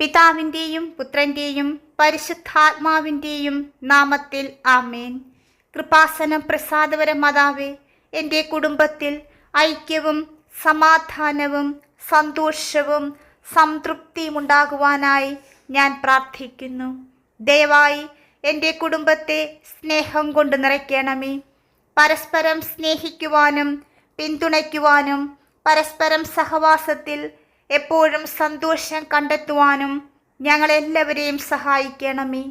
പിതാവിന്റെയും പുത്രന്റെയും പരിശുദ്ധാത്മാവിന്റെയും നാമത്തിൽ ആമേൻ. കൃപാസനം പ്രസാദവര മാതാവേ എന്റെ കുടുംബത്തിൽ ഐക്യവും സമാധാനവും സന്തോഷവും സംതൃപ്തിയും ഉണ്ടാകുവാനായി ഞാൻ പ്രാർത്ഥിക്കുന്നു. ദയവായി എന്റെ കുടുംബത്തെ സ്നേഹം കൊണ്ട് നിറയ്ക്കണമേ. പരസ്പരം സ്നേഹിക്കുവാനും പിന്തുണയ്ക്കുവാനും പരസ്പരം സഹവാസത്തിൽ എപ്പോഴും സന്തോഷം കണ്ടെത്തുവാനും ഞങ്ങളെല്ലാവരെയും സഹായിക്കണമേ.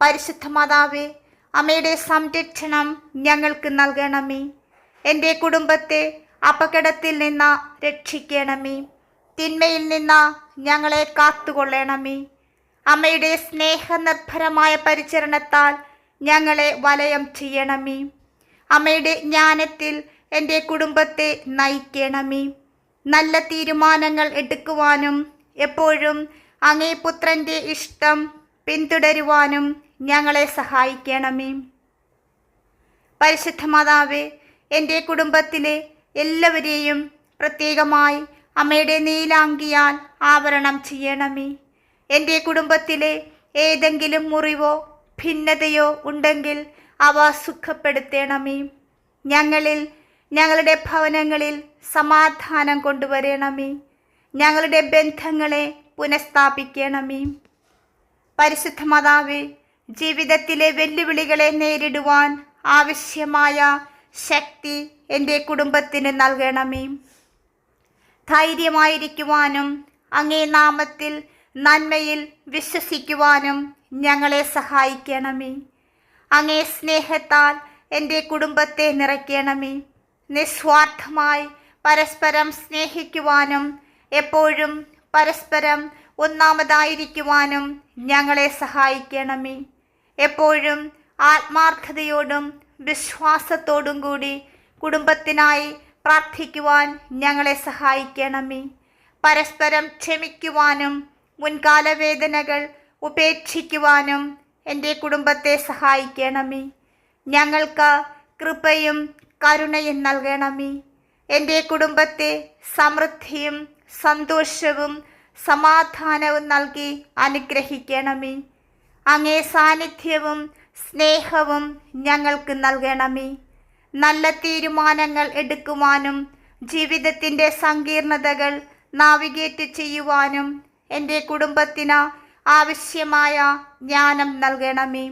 പരിശുദ്ധ മാതാവേ അമ്മയുടെ സംരക്ഷണം ഞങ്ങൾക്ക് നൽകണമേ. എന്റെ കുടുംബത്തെ അപകടത്തിൽ നിന്ന് രക്ഷിക്കണമേ. തിന്മയിൽ നിന്ന് ഞങ്ങളെ കാത്തുകൊള്ളണമേ. അമ്മയുടെ സ്നേഹനിർഭരമായ പരിചരണത്താൽ ഞങ്ങളെ വലയം ചെയ്യണമേ. അമ്മയുടെ ജ്ഞാനത്തിൽ എന്റെ കുടുംബത്തെ നയിക്കണമേ. നല്ല തീരുമാനങ്ങൾ എടുക്കുവാനും എപ്പോഴും അങ്ങേ പുത്രന്റെ ഇഷ്ടം പിന്തുടരുവാനും ഞങ്ങളെ സഹായിക്കണമേ. പരിശുദ്ധ മാതാവേ എന്റെ കുടുംബത്തിലെ എല്ലാവരെയും പ്രത്യേകമായി അമ്മയുടെ നീലാങ്കിയാൽ ആവരണം ചെയ്യണമേ. എന്റെ കുടുംബത്തിലെ ഏതെങ്കിലും മുറിവോ ഭിന്നതയോ ഉണ്ടെങ്കിൽ അവ സുഖപ്പെടുത്തണമേ. ഞങ്ങളിൽ ഞങ്ങളുടെ ഭവനങ്ങളിൽ സമാധാനം കൊണ്ടുവരണമേ. ഞങ്ങളുടെ ബന്ധങ്ങളെ പുനഃസ്ഥാപിക്കണമേ. പരിശുദ്ധ മാതാവേ ജീവിതത്തിലെ വെല്ലുവിളികളെ നേരിടുവാൻ ആവശ്യമായ ശക്തി എന്റെ കുടുംബത്തിന് നൽകണമേ. ധൈര്യമായിരിക്കുവാനും അങ്ങേ നാമത്തിൽ നന്മയിൽ വിശ്വസിക്കുവാനും ഞങ്ങളെ സഹായിക്കണമേ. അങ്ങേ സ്നേഹത്താൽ എന്റെ കുടുംബത്തെ നിറയ്ക്കണമേ. നിസ്വാർത്ഥമായി പരസ്പരം സ്നേഹിക്കുവാനും എപ്പോഴും പരസ്പരം ഒന്നാമതായിരിക്കുവാനും ഞങ്ങളെ സഹായിക്കണമേ. എപ്പോഴും ആത്മാർത്ഥതയോടും വിശ്വാസത്തോടും കൂടി കുടുംബത്തിനായി പ്രാർത്ഥിക്കുവാൻ ഞങ്ങളെ സഹായിക്കണമേ. പരസ്പരം ക്ഷമിക്കുവാനും മുൻകാല വേദനകൾ ഉപേക്ഷിക്കുവാനും എന്റെ കുടുംബത്തെ സഹായിക്കണമേ. ഞങ്ങൾക്ക് കൃപയും കരുണയും നൽകണമേ. എന്റെ കുടുംബത്തെ സമൃദ്ധിയും സന്തോഷവും സമാധാനവും നൽകി അനുഗ്രഹിക്കണമേ. അങ്ങേ സാന്നിധ്യവും സ്നേഹവും ഞങ്ങൾക്ക് നൽകണമേ. നല്ല തീരുമാനങ്ങൾ എടുക്കുവാനും ജീവിതത്തിന്റെ സങ്കീർണതകൾ നാവിഗേറ്റ് ചെയ്യുവാനും എന്റെ കുടുംബത്തിന് ആവശ്യമായ ജ്ഞാനം നൽകണമേ.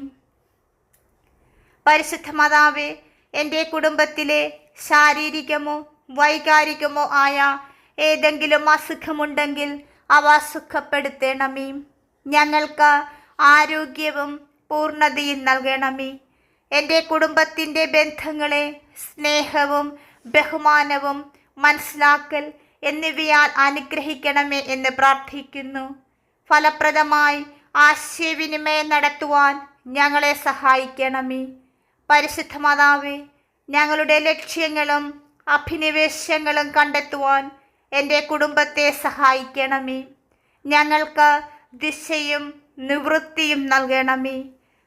പരിശുദ്ധ മാതാവേ എന്റെ കുടുംബത്തിലെ ശാരീരികമോ വൈകാരികമോ ആയ ഏതെങ്കിലും അസുഖമുണ്ടെങ്കിൽ അവ സുഖപ്പെടുത്തണമേ. ഞങ്ങൾക്ക് ആരോഗ്യവും പൂർണതയും നൽകണമേ. എന്റെ കുടുംബത്തിന്റെ ബന്ധങ്ങളെ സ്നേഹവും ബഹുമാനവും മനസ്സിലാക്കൽ എന്നിവയാൽ അനുഗ്രഹിക്കണമേ എന്ന് പ്രാർത്ഥിക്കുന്നു. ഫലപ്രദമായി ആശയവിനിമയം നടത്തുവാൻ ഞങ്ങളെ സഹായിക്കണമേ. പരിശുദ്ധ മാതാവേ ഞങ്ങളുടെ ലക്ഷ്യങ്ങളും അഭിനിവേശങ്ങളും കണ്ടെത്തുവാൻ എന്റെ കുടുംബത്തെ സഹായിക്കണമേ. ഞങ്ങൾക്ക് ദിശയും നിവൃത്തിയും നൽകണമേ.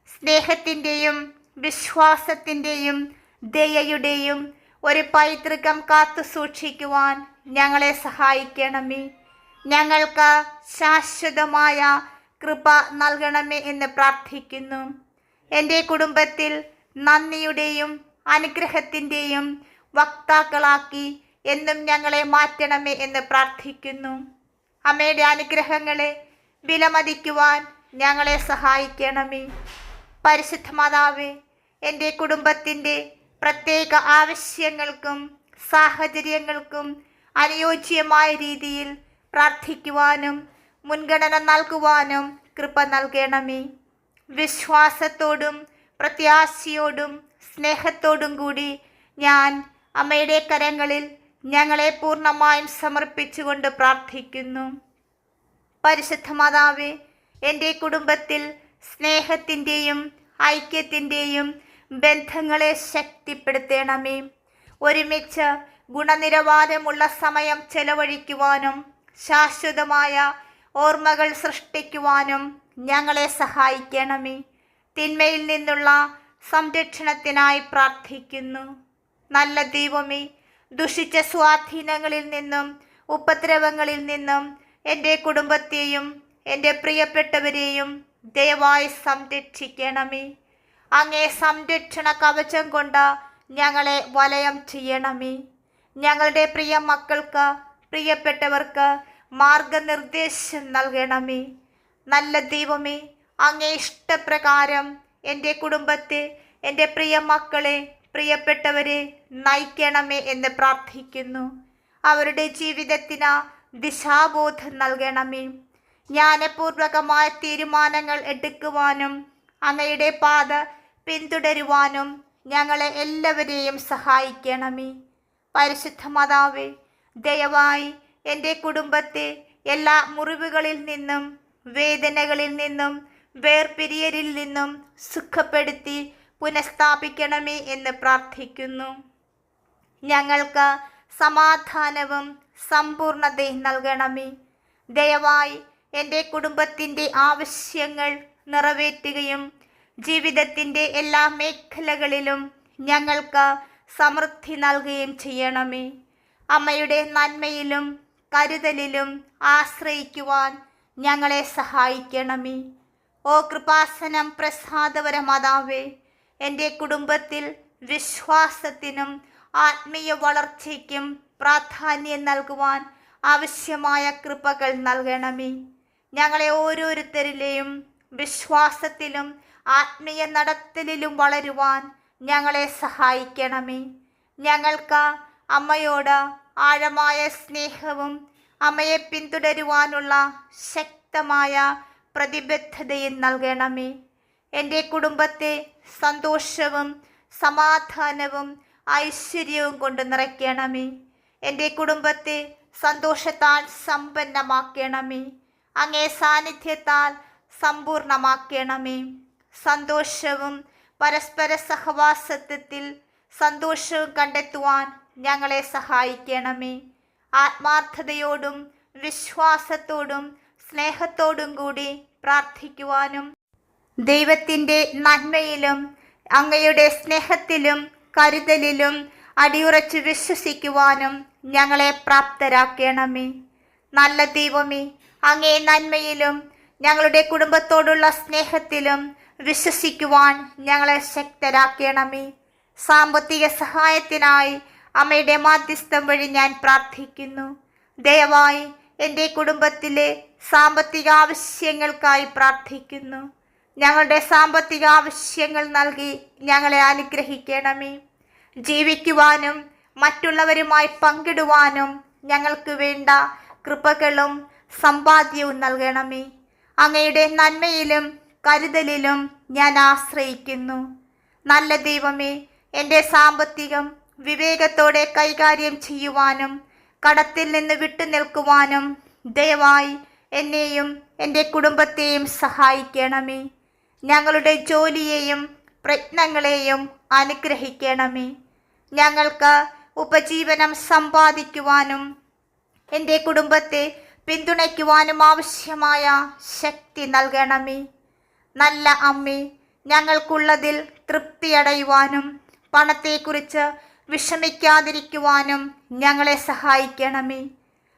സ്നേഹത്തിന്റെയും വിശ്വാസത്തിന്റെയും ദയയുടെയും ഒരു പൈതൃകം കാത്തു സൂക്ഷിക്കുവാൻ ഞങ്ങളെ സഹായിക്കണമേ. ഞങ്ങൾക്ക് ശാശ്വതമായ കൃപ നൽകണമേ എന്ന് പ്രാർത്ഥിക്കുന്നു. എന്റെ കുടുംബത്തിൽ നന്ദിയുടെയും അനുഗ്രഹത്തിന്റെയും വക്താക്കളാക്കി എന്നും ഞങ്ങളെ മാറ്റണമേ എന്ന് പ്രാർത്ഥിക്കുന്നു. അമ്മയുടെ അനുഗ്രഹങ്ങളെ വിലമതിക്കുവാൻ ഞങ്ങളെ സഹായിക്കണമേ. പരിശുദ്ധ മാതാവേ എന്റെ കുടുംബത്തിന്റെ പ്രത്യേക ആവശ്യങ്ങൾക്കും സാഹചര്യങ്ങൾക്കും അനുയോജ്യമായ രീതിയിൽ പ്രാർത്ഥിക്കുവാനും മുൻഗണന നൽകുവാനും കൃപ നൽകണമേ. വിശ്വാസത്തോടും പ്രത്യാശയോടും സ്നേഹത്തോടും കൂടി ഞാൻ അമ്മയുടെ കരങ്ങളിൽ ഞങ്ങളെ പൂർണമായും സമർപ്പിച്ചുകൊണ്ട് പ്രാർത്ഥിക്കുന്നു. പരിശുദ്ധ മാതാവേ എന്റെ കുടുംബത്തിൽ സ്നേഹത്തിന്റെയും ഐക്യത്തിന്റെയും ബന്ധങ്ങളെ ശക്തിപ്പെടുത്തണമേ. ഒരുമിച്ച് ഗുണനിലവാരമുള്ള സമയം ചെലവഴിക്കുവാനും ശാശ്വതമായ ഓർമ്മകൾ സൃഷ്ടിക്കുവാനും ഞങ്ങളെ സഹായിക്കണമേ. തിന്മയിൽ നിന്നുള്ള സംരക്ഷണത്തിനായി പ്രാർത്ഥിക്കുന്നു. നല്ല ദൈവമേ ദുഷിച്ച സ്വാധീനങ്ങളിൽ നിന്നും ഉപദ്രവങ്ങളിൽ നിന്നും എന്റെ കുടുംബത്തെയും എന്റെ പ്രിയപ്പെട്ടവരെയും ദയവായി സംരക്ഷിക്കണമേ. അങ്ങേ സംരക്ഷണ കവചം കൊണ്ട് ഞങ്ങളെ വലയം ചെയ്യണമേ. ഞങ്ങളുടെ പ്രിയ മക്കൾക്ക് പ്രിയപ്പെട്ടവർക്ക് മാർഗനിർദ്ദേശം നൽകണമേ. നല്ല ദൈവമേ അങ്ങേ ഇഷ്ടപ്രകാരം എന്റെ കുടുംബത്തെ എന്റെ പ്രിയ മക്കളെ പ്രിയപ്പെട്ടവരെ നയിക്കണമേ എന്ന് പ്രാർത്ഥിക്കുന്നു. അവരുടെ ജീവിതത്തിന് ദിശാബോധം നൽകണമേ. ജ്ഞാനപൂർവകമായ തീരുമാനങ്ങൾ എടുക്കുവാനും അങ്ങയുടെ പാത പിന്തുടരുവാനും ഞങ്ങളെ എല്ലാവരെയും സഹായിക്കണമേ. പരിശുദ്ധ മാതാവേ ദയവായി എന്റെ കുടുംബത്തെ എല്ലാ മുറിവുകളിൽ നിന്നും വേദനകളിൽ നിന്നും വേർപിരിയലിൽ നിന്നും സുഖപ്പെടുത്തി പുനഃസ്ഥാപിക്കണമേ എന്ന് പ്രാർത്ഥിക്കുന്നു. ഞങ്ങൾക്ക് സമാധാനവും സമ്പൂർണതയും നൽകണമേ. ദയവായി എന്റെ കുടുംബത്തിന്റെ ആവശ്യങ്ങൾ നിറവേറ്റുകയും ജീവിതത്തിന്റെ എല്ലാ മേഖലകളിലും ഞങ്ങൾക്ക് സമൃദ്ധി നൽകുകയും ചെയ്യണമേ. അമ്മയുടെ നന്മയിലും കരുതലിലും ആശ്രയിക്കുവാൻ ഞങ്ങളെ സഹായിക്കണമേ. ഓ കൃപാസനം പ്രസാദവര മാതാവേ എന്റെ കുടുംബത്തിൽ വിശ്വാസത്തിനും ആത്മീയ വളർച്ചയ്ക്കും പ്രാധാന്യം നൽകുവാൻ ആവശ്യമായ കൃപകൾ നൽകണമേ. ഞങ്ങളെ ഓരോരുത്തരിലെയും വിശ്വാസത്തിലും ആത്മീയ നടത്തലിലും വളരുവാൻ ഞങ്ങളെ സഹായിക്കണമേ. ഞങ്ങൾക്ക് അമ്മയോട് ആഴമായ സ്നേഹവും അമ്മയെ പിന്തുടരുവാനുള്ള ശക്തമായ പ്രതിബദ്ധതയും നൽകണമേ. എന്റെ കുടുംബത്തെ സന്തോഷവും സമാധാനവും ഐശ്വര്യവും കൊണ്ട് നിറയ്ക്കണമേ. എന്റെ കുടുംബത്തെ സന്തോഷത്താൽ സമ്പന്നമാക്കണമേ. അങ്ങേ സാന്നിധ്യത്താൽ സമ്പൂർണമാക്കണമേ. സന്തോഷവും പരസ്പര സഹവാസത്വത്തിൽ സന്തോഷവും കണ്ടെത്തുവാൻ ഞങ്ങളെ സഹായിക്കണമേ. ആത്മാർത്ഥതയോടും വിശ്വാസത്തോടും സ്നേഹത്തോടും കൂടി പ്രാർത്ഥിക്കുവാനും ദൈവത്തിന്റെ നന്മയിലും അങ്ങയുടെ സ്നേഹത്തിലും കരുതലിലും അടിയുറച്ച് വിശ്വസിക്കുവാനും ഞങ്ങളെ പ്രാപ്തരാക്കണമേ. നല്ല ദൈവമേ അങ്ങേ നന്മയിലും ഞങ്ങളുടെ കുടുംബത്തോടുള്ള സ്നേഹത്തിലും വിശ്വസിക്കുവാൻ ഞങ്ങളെ ശക്തരാക്കണമേ. സാമ്പത്തിക സഹായത്തിനായി അമ്മയുടെ മാധ്യസ്ഥം വഴി ഞാൻ പ്രാർത്ഥിക്കുന്നു. ദയവായി എന്റെ കുടുംബത്തിലെ സാമ്പത്തിക ആവശ്യങ്ങൾക്കായി പ്രാർത്ഥിക്കുന്നു. ഞങ്ങളുടെ സാമ്പത്തിക ആവശ്യങ്ങൾ നൽകി ഞങ്ങളെ അനുഗ്രഹിക്കണമേ. ജീവിക്കുവാനും മറ്റുള്ളവരുമായി പങ്കിടുവാനും ഞങ്ങൾക്ക് വേണ്ട കൃപകളും സമ്പാദ്യവും നൽകണമേ. അങ്ങയുടെ നന്മയിലും കരുതലിലും ഞാൻ ആശ്രയിക്കുന്നു. നല്ല ദൈവമേ എന്റെ സാമ്പത്തികം വിവേകത്തോടെ കൈകാര്യം ചെയ്യുവാനും കടത്തിൽ നിന്ന് വിട്ടു നിൽക്കുവാനും ദയവായി എന്നെയും എന്റെ കുടുംബത്തെയും സഹായിക്കണമേ. ഞങ്ങളുടെ ജോലിയെയും പ്രയത്നങ്ങളെയും അനുഗ്രഹിക്കണമേ. ഞങ്ങൾക്ക് ഉപജീവനം സമ്പാദിക്കുവാനും എന്റെ കുടുംബത്തെ പിന്തുണയ്ക്കുവാനും ആവശ്യമായ ശക്തി നൽകണമേ. നല്ല അമ്മേ ഞങ്ങൾക്കുള്ളതിൽ തൃപ്തിയടയുവാനും പണത്തെക്കുറിച്ച് വിഷമിക്കാതിരിക്കുവാനും ഞങ്ങളെ സഹായിക്കണമേ.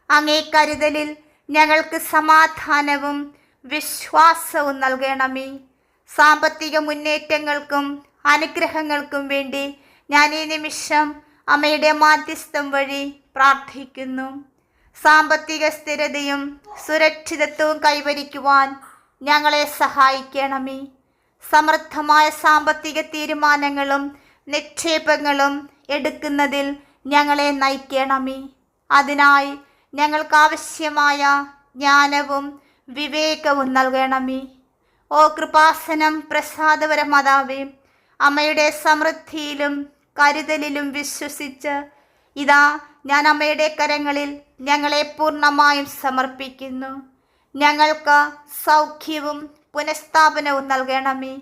അങ്ങേ കരുതലിൽ ഞങ്ങൾക്ക് സമാധാനവും വിശ്വാസവും നൽകണമേ. സാമ്പത്തിക മുന്നേറ്റങ്ങൾക്കും അനുഗ്രഹങ്ങൾക്കും വേണ്ടി ഞാൻ ഈ നിമിഷം അമ്മയുടെ മാധ്യസ്ഥം വഴി പ്രാർത്ഥിക്കുന്നു. സാമ്പത്തിക സ്ഥിരതയും സുരക്ഷിതത്വവും കൈവരിക്കുവാൻ ഞങ്ങളെ സഹായിക്കണമേ. സമൃദ്ധമായ സാമ്പത്തിക തീരുമാനങ്ങളും നിക്ഷേപങ്ങളും എടുക്കുന്നതിൽ ഞങ്ങളെ നയിക്കണമേ. അതിനായി ഞങ്ങൾക്ക് ആവശ്യമായ ജ്ഞാനവും വിവേകവും നൽകണമേ. ഓ കൃപാസനം പ്രസാദപര മാതാവേ അമ്മയുടെ സമൃദ്ധിയിലും കരുതലിലും വിശ്വസിച്ച് ഇതാ ഞാൻ അമ്മയുടെ കരങ്ങളിൽ ഞങ്ങളെ പൂർണമായും സമർപ്പിക്കുന്നു. ഞങ്ങൾക്ക് സൗഖ്യവും പുനഃസ്ഥാപനവും നൽകണമേ.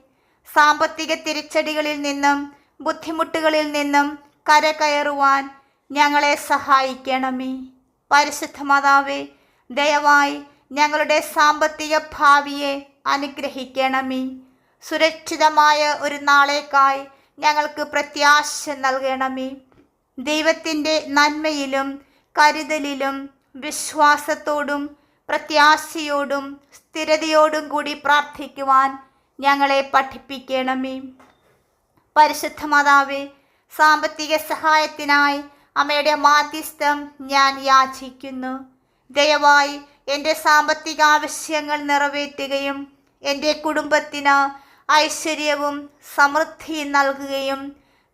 സാമ്പത്തിക തിരിച്ചടികളിൽ നിന്നും ബുദ്ധിമുട്ടുകളിൽ നിന്നും കരകയറുവാൻ ഞങ്ങളെ സഹായിക്കണമേ. പരിശുദ്ധ മാതാവേ ദയവായി ഞങ്ങളുടെ സാമ്പത്തിക ഭാവിയെ അനുഗ്രഹിക്കണമേ. സുരക്ഷിതമായ ഒരു നാളേക്കായി ഞങ്ങൾക്ക് പ്രത്യാശ നൽകണമേ. ദൈവത്തിന്റെ നന്മയിലും കരുതലിലും വിശ്വാസത്തോടും പ്രത്യാശയോടും സ്ഥിരതയോടും കൂടി പ്രാർത്ഥിക്കുവാൻ ഞങ്ങളെ പഠിപ്പിക്കണമേ. പരിശുദ്ധ മാതാവേ സാമ്പത്തിക സഹായത്തിനായി അമ്മയുടെ മാധ്യസ്ഥം ഞാൻ യാചിക്കുന്നു. ദയവായി എന്റെ സാമ്പത്തിക ആവശ്യങ്ങൾ നിറവേറ്റുകയും എന്റെ കുടുംബത്തിന് ഐശ്വര്യവും സമൃദ്ധിയും നൽകുകയും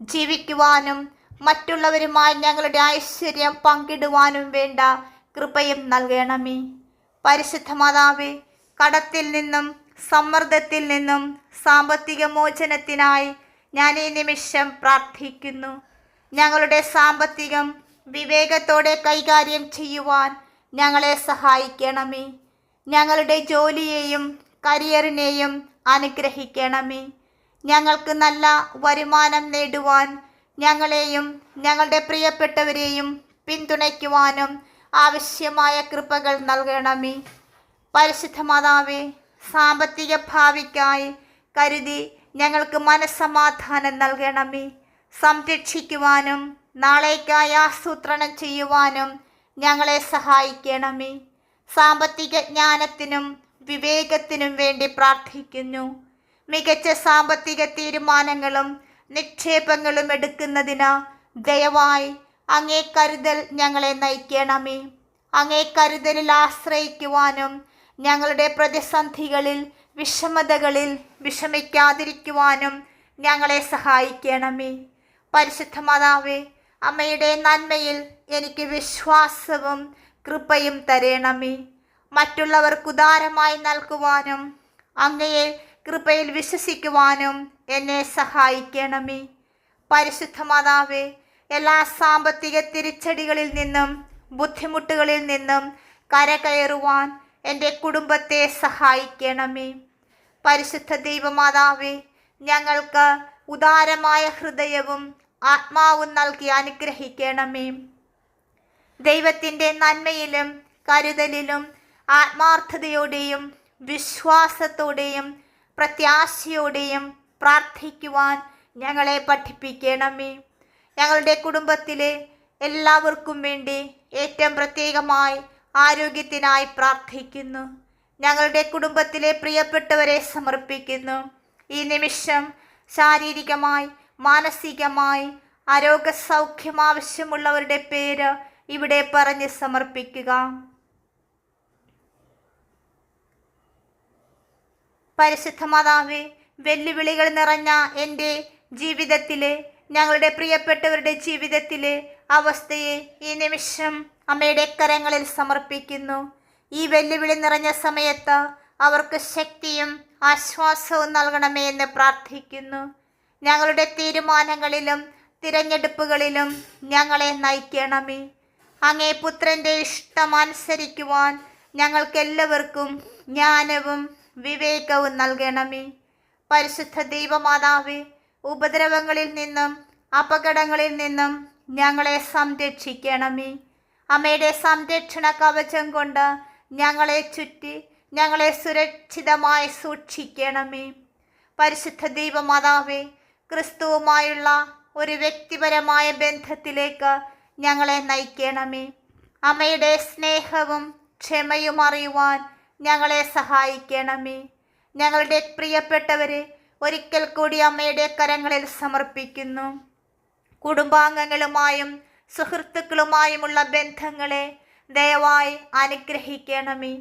ജീവിക്കുവാനും മറ്റുള്ളവരുമായി ഞങ്ങളുടെ ഐശ്വര്യം പങ്കിടുവാനും വേണ്ട കൃപയും നൽകണമേ. പരിശുദ്ധ മാതാവേ കടത്തിൽ നിന്നും സമ്മർദ്ദത്തിൽ നിന്നും സാമ്പത്തിക മോചനത്തിനായി ഞാൻ ഈ നിമിഷം പ്രാർത്ഥിക്കുന്നു. ഞങ്ങളുടെ സാമ്പത്തികം വിവേകത്തോടെ കൈകാര്യം ചെയ്യുവാൻ ഞങ്ങളെ സഹായിക്കണമേ. ഞങ്ങളുടെ ജോലിയെയും കരിയറിനെയും അനുഗ്രഹിക്കണമേ. ഞങ്ങൾക്ക് നല്ല വരുമാനം നേടുവാൻ ഞങ്ങളെയും ഞങ്ങളുടെ പ്രിയപ്പെട്ടവരെയും പിന്തുണയ്ക്കുവാനും ആവശ്യമായ കൃപകൾ നൽകണമേ. പരിശുദ്ധ മാതാവേ സാമ്പത്തിക ഭാവിക്കായി കരുതി ഞങ്ങൾക്ക് മനസ്സമാധാനം നൽകണമേ. സംരക്ഷിക്കുവാനും നാളേക്കായി ആസൂത്രണം ചെയ്യുവാനും ഞങ്ങളെ സഹായിക്കണമേ. സാമ്പത്തിക ജ്ഞാനത്തിനും വിവേകത്തിനും വേണ്ടി പ്രാർത്ഥിക്കുന്നു. മികച്ച സാമ്പത്തിക തീരുമാനങ്ങളും നിക്ഷേപങ്ങളും എടുക്കുന്നതിന് ദയവായി അങ്ങേ കരുതൽ ഞങ്ങളെ നയിക്കണമേ. അങ്ങേ കരുതലിൽ ആശ്രയിക്കുവാനും ഞങ്ങളുടെ പ്രതിസന്ധികളിൽ വിഷമതകളിൽ വിഷമിക്കാതിരിക്കുവാനും ഞങ്ങളെ സഹായിക്കണമേ. പരിശുദ്ധ മാതാവേ അമ്മയുടെ നന്മയിൽ എനിക്ക് വിശ്വാസവും കൃപയും തരേണമേ. മറ്റുള്ളവർക്ക് ഉദാരമായി നൽകുവാനും അങ്ങയെ കൃപയിൽ വിശ്വസിക്കുവാനും എന്നെ സഹായിക്കണമേ. പരിശുദ്ധ മാതാവേ എല്ലാ സാമ്പത്തിക തിരിച്ചടികളിൽ നിന്നും ബുദ്ധിമുട്ടുകളിൽ നിന്നും കരകയറുവാൻ എന്റെ കുടുംബത്തെ സഹായിക്കണമേ. പരിശുദ്ധ ദൈവമാതാവേ ഞങ്ങൾക്ക് ഉദാരമായ ഹൃദയവും ആത്മാവും നൽകി അനുഗ്രഹിക്കണമേ. ദൈവത്തിന്റെ നന്മയിലും കരുതലിലും ആത്മാർത്ഥതയോടെയും വിശ്വാസത്തോടെയും പ്രത്യാശയോടെയും പ്രാർത്ഥിക്കുവാൻ ഞങ്ങളെ പഠിപ്പിക്കണമേ. ഞങ്ങളുടെ കുടുംബത്തിലെ എല്ലാവർക്കും വേണ്ടി ഏറ്റവും പ്രത്യേകമായി ആരോഗ്യത്തിനായി പ്രാർത്ഥിക്കുന്നു. ഞങ്ങളുടെ കുടുംബത്തിലെ പ്രിയപ്പെട്ടവരെ സമർപ്പിക്കുന്നു. ഈ നിമിഷം ശാരീരികമായി മാനസികമായി ആരോഗ്യ സൗഖ്യം ആവശ്യമുള്ളവരുടെ പേര് ഇവിടെ പറഞ്ഞ് സമർപ്പിക്കുക. പരിശുദ്ധ മാതാവേ വെല്ലുവിളികൾ നിറഞ്ഞ എന്റെ ജീവിതത്തിലെ ഞങ്ങളുടെ പ്രിയപ്പെട്ടവരുടെ ജീവിതത്തിലെ അവസ്ഥയെ ഈ നിമിഷം അമ്മയുടെ കരങ്ങളിൽ സമർപ്പിക്കുന്നു. ഈ വെല്ലുവിളി നിറഞ്ഞ സമയത്ത് അവർക്ക് ശക്തിയും ആശ്വാസവും നൽകണമേ എന്ന് പ്രാർത്ഥിക്കുന്നു. ഞങ്ങളുടെ തീരുമാനങ്ങളിലും തിരഞ്ഞെടുപ്പുകളിലും ഞങ്ങളെ നയിക്കണമേ. അങ്ങേ പുത്രന്റെ ഇഷ്ടം അനുസരിക്കുവാൻ ഞങ്ങൾക്കെല്ലാവർക്കും ജ്ഞാനവും വിവേകവും നൽകണമേ. പരിശുദ്ധ ദൈവമാതാവേ ഉപദ്രവങ്ങളിൽ നിന്നും അപകടങ്ങളിൽ നിന്നും ഞങ്ങളെ സംരക്ഷിക്കണമേ. അമ്മയുടെ സംരക്ഷണ കവചം കൊണ്ട് ഞങ്ങളെ ചുറ്റി ഞങ്ങളെ സുരക്ഷിതമായി സൂക്ഷിക്കണമേ. പരിശുദ്ധ ദൈവമാതാവേ ക്രിസ്തുവുമായുള്ള ഒരു വ്യക്തിപരമായ ബന്ധത്തിലേക്ക് ഞങ്ങളെ നയിക്കണമേ. അമ്മയുടെ സ്നേഹവും ക്ഷമയും അറിയുവാൻ ഞങ്ങളെ സഹായിക്കണമേ. ഞങ്ങളുടെ പ്രിയപ്പെട്ടവരെ ഒരിക്കൽ കൂടി അമ്മയുടെ കരങ്ങളിൽ സമർപ്പിക്കുന്നു. കുടുംബാംഗങ്ങളുമായും സുഹൃത്തുക്കളുമായുമുള്ള ബന്ധങ്ങളെ ദയവായി അനുഗ്രഹിക്കണമേ.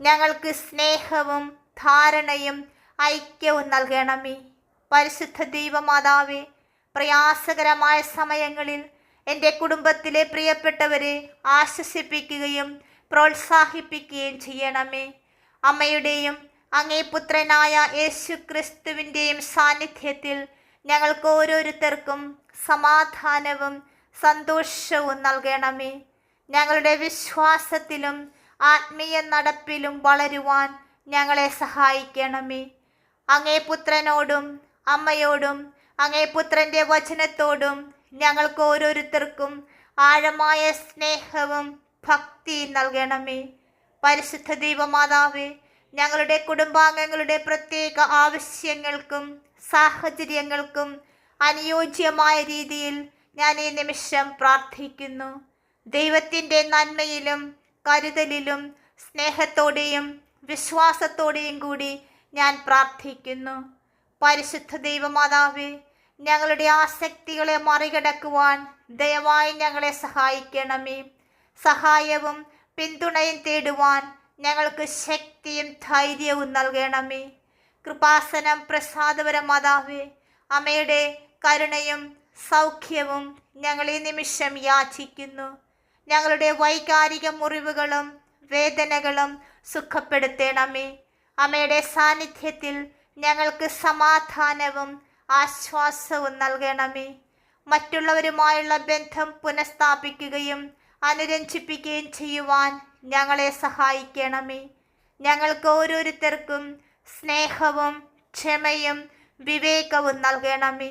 ഞങ്ങൾക്ക് സ്നേഹവും ധാരണയും ഐക്യവും നൽകണമേ. പരിശുദ്ധ ദൈവമാതാവേ പ്രയാസകരമായ സമയങ്ങളിൽ എന്റെ കുടുംബത്തിലെ പ്രിയപ്പെട്ടവരെ ആശ്വസിപ്പിക്കുകയും പ്രോത്സാഹിപ്പിക്കുകയും ചെയ്യണമേ. അമ്മയുടെയും അങ്ങേ പുത്രനായ യേശു ക്രിസ്തുവിന്റെയും സാന്നിധ്യത്തിൽ ഞങ്ങൾക്ക് ഓരോരുത്തർക്കും സമാധാനവും സന്തോഷവും നൽകണമേ. ഞങ്ങളുടെ വിശ്വാസത്തിലും ആത്മീയ നടപ്പിലും വളരുവാൻ ഞങ്ങളെ സഹായിക്കണമേ. അങ്ങേ പുത്രനോടും അമ്മയോടും അങ്ങേ പുത്രന്റെ വചനത്തോടും ഞങ്ങൾക്ക് ഓരോരുത്തർക്കും ആഴമായ സ്നേഹവും ഭക്തിയും നൽകണമേ. പരിശുദ്ധ ദൈവമാതാവേ ഞങ്ങളുടെ കുടുംബാംഗങ്ങളുടെ പ്രത്യേക ആവശ്യങ്ങൾക്കും സാഹചര്യങ്ങൾക്കും അനുയോജ്യമായ രീതിയിൽ ഞാൻ ഈ നിമിഷം പ്രാർത്ഥിക്കുന്നു. ദൈവത്തിന്റെ നന്മയിലും കരുതലിലും സ്നേഹത്തോടെയും വിശ്വാസത്തോടെയും കൂടി ഞാൻ പ്രാർത്ഥിക്കുന്നു. പരിശുദ്ധ ദൈവമാതാവേ ഞങ്ങളുടെ ആസക്തികളെ മറികടക്കുവാൻ ദയവായി ഞങ്ങളെ സഹായിക്കണമേ. സഹായവും പിന്തുണയും തേടുവാൻ ഞങ്ങൾക്ക് ശക്തിയും ധൈര്യവും നൽകണമേ. കൃപാസനം പ്രസാദപര മാതാവേ അമ്മയുടെ കരുണയും സൗഖ്യവും ഞങ്ങൾ ഈ നിമിഷം യാചിക്കുന്നു. ഞങ്ങളുടെ വൈകാരിക മുറിവുകളും വേദനകളും സുഖപ്പെടുത്തണമേ. അമ്മയുടെ സാന്നിധ്യത്തിൽ ഞങ്ങൾക്ക് സമാധാനവും ആശ്വാസവും നൽകണമേ. മറ്റുള്ളവരുമായുള്ള ബന്ധം പുനഃസ്ഥാപിക്കുകയും അനുരഞ്ജിപ്പിക്കുകയും ചെയ്യുവാൻ ഞങ്ങളെ സഹായിക്കണമേ. ഞങ്ങൾക്ക് ഓരോരുത്തർക്കും സ്നേഹവും ക്ഷമയും വിവേകവും നൽകണമേ.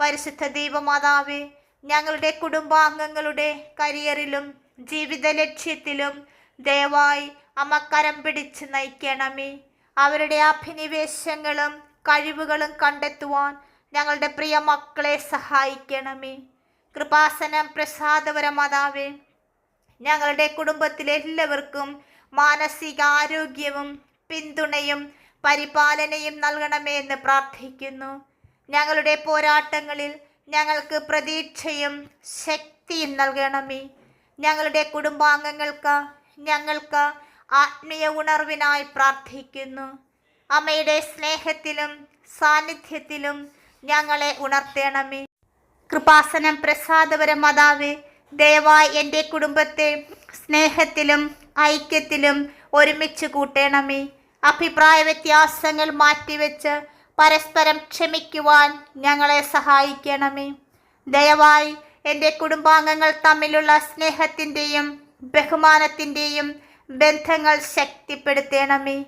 പരിശുദ്ധ ദൈവമാതാവേ ഞങ്ങളുടെ കുടുംബാംഗങ്ങളുടെ കരിയറിലും ജീവിത ലക്ഷ്യത്തിലും ദയവായി അമ്മ കരം പിടിച്ച് നയിക്കണമേ. അവരുടെ അഭിനിവേശങ്ങളും കഴിവുകളും കണ്ടെത്തുവാൻ ഞങ്ങളുടെ പ്രിയ മക്കളെ സഹായിക്കണമേ. കൃപാസനം പ്രസാദവര മാതാവേ ഞങ്ങളുടെ കുടുംബത്തിലെ എല്ലാവർക്കും മാനസിക ആരോഗ്യവും പിന്തുണയും പരിപാലനയും നൽകണമേ എന്ന് പ്രാർത്ഥിക്കുന്നു. ഞങ്ങളുടെ പോരാട്ടങ്ങളിൽ ഞങ്ങൾക്ക് പ്രതീക്ഷയും ശക്തിയും നൽകണമേ. ഞങ്ങളുടെ കുടുംബാംഗങ്ങൾക്ക് ഞങ്ങൾക്ക് ആത്മീയ ഉണർവിനായി പ്രാർത്ഥിക്കുന്നു. അമ്മയുടെ സ്നേഹത്തിലും സാന്നിധ്യത്തിലും ഞങ്ങളെ ഉണർത്തണമേ. കൃപാസനം പ്രസാദപര മാതാവ് ദയവായി എന്റെ കുടുംബത്തെ സ്നേഹത്തിലും ഐക്യത്തിലും ഒരുമിച്ച് കൂട്ടണമേ. അഭിപ്രായ വ്യത്യാസങ്ങൾ മാറ്റിവെച്ച് പരസ്പരം ക്ഷമിക്കുവാൻ ഞങ്ങളെ സഹായിക്കണമേ. ദയവായി എന്റെ കുടുംബാംഗങ്ങൾ തമ്മിലുള്ള സ്നേഹത്തിന്റെയും ബഹുമാനത്തിന്റെയും ബന്ധങ്ങൾ ശക്തിപ്പെടുത്തണമേ.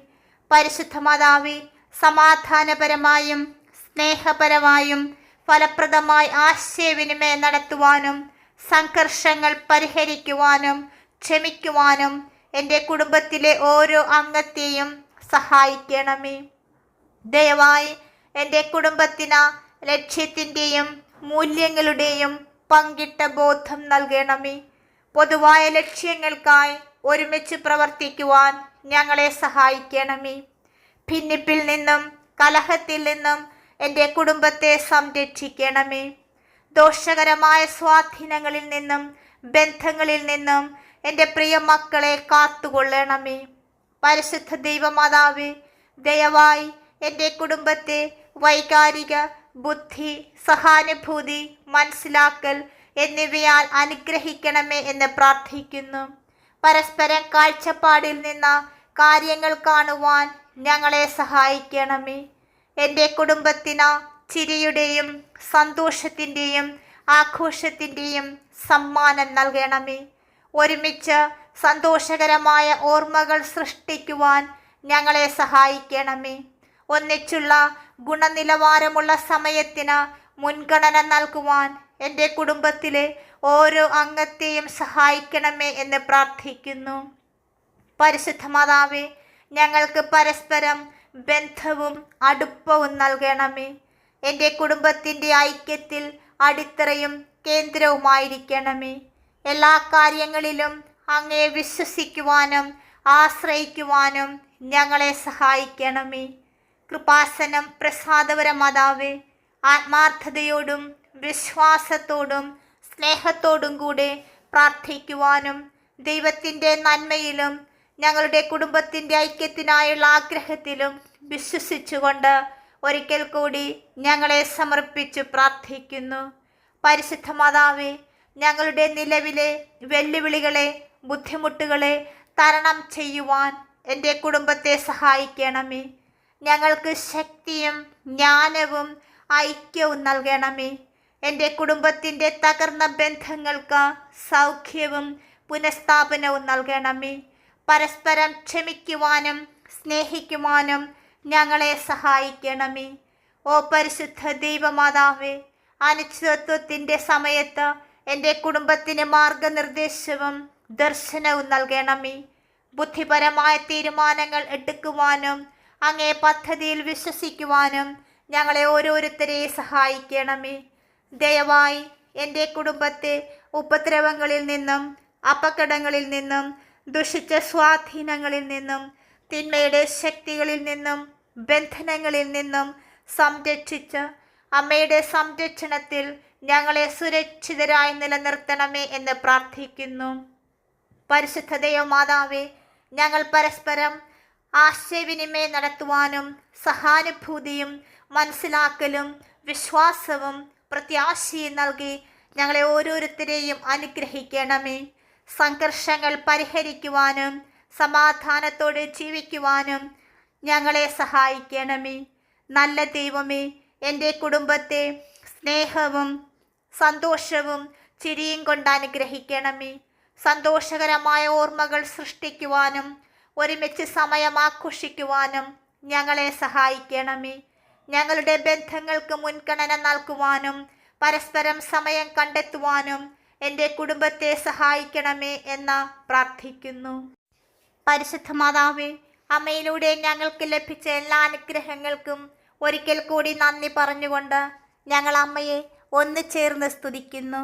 പരിശുദ്ധ മാതാവി സമാധാനപരമായും സ്നേഹപരമായും ഫലപ്രദമായി ആശയവിനിമയം നടത്തുവാനും സംഘർഷങ്ങൾ പരിഹരിക്കുവാനും ക്ഷമിക്കുവാനും എന്റെ കുടുംബത്തിലെ ഓരോ അംഗത്തെയും സഹായിക്കണമേ. ദയവായി എന്റെ കുടുംബത്തിന് ലക്ഷ്യത്തിന്റെയും മൂല്യങ്ങളുടെയും പങ്കിട്ട ബോധം നൽകണമേ. പൊതുവായ ലക്ഷ്യങ്ങൾക്കായി ഒരുമിച്ച് പ്രവർത്തിക്കുവാൻ ഞങ്ങളെ സഹായിക്കണമേ. ഭിന്നിപ്പിൽ നിന്നും കലഹത്തിൽ നിന്നും എന്റെ കുടുംബത്തെ സംരക്ഷിക്കണമേ. ദോഷകരമായ സ്വാധീനങ്ങളിൽ നിന്നും ബന്ധങ്ങളിൽ നിന്നും എന്റെ പ്രിയ മക്കളെ കാത്തുകൊള്ളണമേ. പരിശുദ്ധ ദൈവമാതാവ് ദയവായി എന്റെ കുടുംബത്തെ വൈകാരിക ബുദ്ധി സഹാനുഭൂതി മനസ്സിലാക്കൽ എന്നിവയാൽ അനുഗ്രഹിക്കണമേ എന്ന് പ്രാർത്ഥിക്കുന്നു. പരസ്പരം കാഴ്ചപ്പാടിൽ നിന്ന കാര്യങ്ങൾ കാണുവാൻ ഞങ്ങളെ സഹായിക്കണമേ. എന്റെ കുടുംബത്തിന് ചിരിയുടെയും സന്തോഷത്തിന്റെയും ആഘോഷത്തിന്റെയും സമ്മാനം നൽകണമേ. ഒരുമിച്ച് സന്തോഷകരമായ ഓർമ്മകൾ സൃഷ്ടിക്കുവാൻ ഞങ്ങളെ സഹായിക്കണമേ. ഒന്നിച്ചുള്ള ഗുണനിലവാരമുള്ള സമയത്തിന് മുൻഗണന നൽകുവാൻ എന്റെ കുടുംബത്തിലെ ഓരോ അംഗത്തെയും സഹായിക്കണമേ എന്ന് പ്രാർത്ഥിക്കുന്നു. പരിശുദ്ധ മാതാവേ ഞങ്ങൾക്ക് പരസ്പരം ബന്ധവും അടുപ്പവും നൽകണമേ. എന്റെ കുടുംബത്തിന്റെ ഐക്യത്തിൽ അടിത്തറയും കേന്ദ്രവുമായിരിക്കണമേ. എല്ലാ കാര്യങ്ങളിലും അങ്ങയെ വിശ്വസിക്കുവാനും ആശ്രയിക്കുവാനും ഞങ്ങളെ സഹായിക്കണമേ. കൃപാസനം പ്രസാദപര മാതാവേ ആത്മാർത്ഥതയോടും വിശ്വാസത്തോടും സ്നേഹത്തോടും കൂടെ പ്രാർത്ഥിക്കുവാനും ദൈവത്തിന്റെ നന്മയിലും ഞങ്ങളുടെ കുടുംബത്തിന്റെ ഐക്യത്തിനായുള്ള ആഗ്രഹത്തിലും വിശ്വസിച്ചുകൊണ്ട് ഒരിക്കൽ കൂടി ഞങ്ങളെ സമർപ്പിച്ചു പ്രാർത്ഥിക്കുന്നു. പരിശുദ്ധ മാതാവേ ഞങ്ങളുടെ നിലവിലെ വെല്ലുവിളികളെ ബുദ്ധിമുട്ടുകളെ തരണം ചെയ്യുവാൻ എന്റെ കുടുംബത്തെ സഹായിക്കണമേ. ഞങ്ങൾക്ക് ശക്തിയും ജ്ഞാനവും ഐക്യവും നൽകണമേ. എന്റെ കുടുംബത്തിന്റെ തകർന്ന ബന്ധങ്ങൾക്ക് സൗഖ്യവും പുനഃസ്ഥാപനവും നൽകണമേ. പരസ്പരം ക്ഷമിക്കുവാനും സ്നേഹിക്കുവാനും ഞങ്ങളെ സഹായിക്കണമേ. ഓ പരിശുദ്ധ ദൈവമാതാവേ അനിശ്ചിതത്വത്തിന്റെ സമയത്ത് എന്റെ കുടുംബത്തിന് മാർഗനിർദ്ദേശവും ദർശനവും നൽകണമേ. ബുദ്ധിപരമായ തീരുമാനങ്ങൾ എടുക്കുവാനും അങ്ങേ പദ്ധതിയിൽ വിശ്വസിക്കുവാനും ഞങ്ങളെ ഓരോരുത്തരെ സഹായിക്കണമേ. ദയവായി എന്റെ കുടുംബത്തെ ഉപദ്രവങ്ങളിൽ നിന്നും അപകടങ്ങളിൽ നിന്നും ദുഷിച്ച സ്വാധീനങ്ങളിൽ നിന്നും തിന്മയുടെ ശക്തികളിൽ നിന്നും ബന്ധനങ്ങളിൽ നിന്നും സംരക്ഷിച്ച് അമ്മയുടെ സംരക്ഷണത്തിൽ ഞങ്ങളെ സുരക്ഷിതരായി നിലനിർത്തണമേ എന്ന് പ്രാർത്ഥിക്കുന്നു. പരിശുദ്ധ മാതാവേ ഞങ്ങൾ പരസ്പരം ആശയവിനിമയം നടത്തുവാനും സഹാനുഭൂതിയും മനസ്സിലാക്കലും വിശ്വാസവും പ്രത്യാശയും നൽകി ഞങ്ങളെ ഓരോരുത്തരെയും അനുഗ്രഹിക്കണമേ. സംഘർഷങ്ങൾ പരിഹരിക്കുവാനും സമാധാനത്തോടെ ജീവിക്കുവാനും ഞങ്ങളെ സഹായിക്കണമേ. നല്ല ദൈവമേ എന്റെ കുടുംബത്തെ സ്നേഹവും സന്തോഷവും ചിരിയും കൊണ്ട് അനുഗ്രഹിക്കണമേ. സന്തോഷകരമായ ഓർമ്മകൾ സൃഷ്ടിക്കുവാനും ഒരുമിച്ച് സമയം ആഘോഷിക്കുവാനും ഞങ്ങളെ സഹായിക്കണമേ. ഞങ്ങളുടെ ബന്ധങ്ങൾക്ക് മുൻഗണന നൽകുവാനും പരസ്പരം സമയം കണ്ടെത്തുവാനും എന്റെ കുടുംബത്തെ സഹായിക്കണമേ എന്ന് പ്രാർത്ഥിക്കുന്നു. പരിശുദ്ധ മാതാവേ അമ്മയിലൂടെ ഞങ്ങൾക്ക് ലഭിച്ച എല്ലാ അനുഗ്രഹങ്ങൾക്കും ഒരിക്കൽ കൂടി നന്ദി പറഞ്ഞുകൊണ്ട് ഞങ്ങൾ അമ്മയെ ഒന്ന് ചേർന്ന് സ്തുതിക്കുന്നു.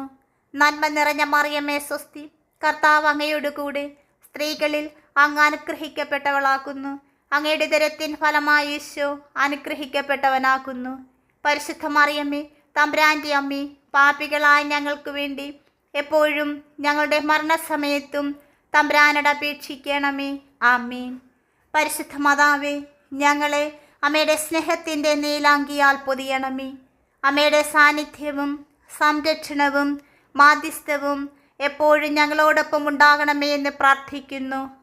നന്മ നിറഞ്ഞ മറിയമ്മേ സ്വസ്തി. കർത്താവ് അങ്ങയോട് കൂടെ സ്ത്രീകളിൽ അങ്ങ് അനുഗ്രഹിക്കപ്പെട്ടവളാക്കുന്നു അങ്ങയുടെ ദരത്തിൻ ഫലമായ യേശു അനുഗ്രഹിക്കപ്പെട്ടവനാക്കുന്നു പരിശുദ്ധ മറിയമ്മേ തമ്പ്രാന്റെ അമ്മി പാപികളായ ഞങ്ങൾക്ക് വേണ്ടി എപ്പോഴും ഞങ്ങളുടെ മരണസമയത്തും തമ്പ്രാനോട് അപേക്ഷിക്കണമേ. ആമീൻ. പരിശുദ്ധ മാതാവേ ഞങ്ങളെ അമ്മയുടെ സ്നേഹത്തിന്റെ നീലാങ്കിയാൽ പൊതിയണമേ. അമ്മയുടെ സാന്നിധ്യവും സംരക്ഷണവും മാധ്യസ്ഥവും എപ്പോഴും ഞങ്ങളോടൊപ്പം ഉണ്ടാകണമേ എന്ന് പ്രാർത്ഥിക്കുന്നു.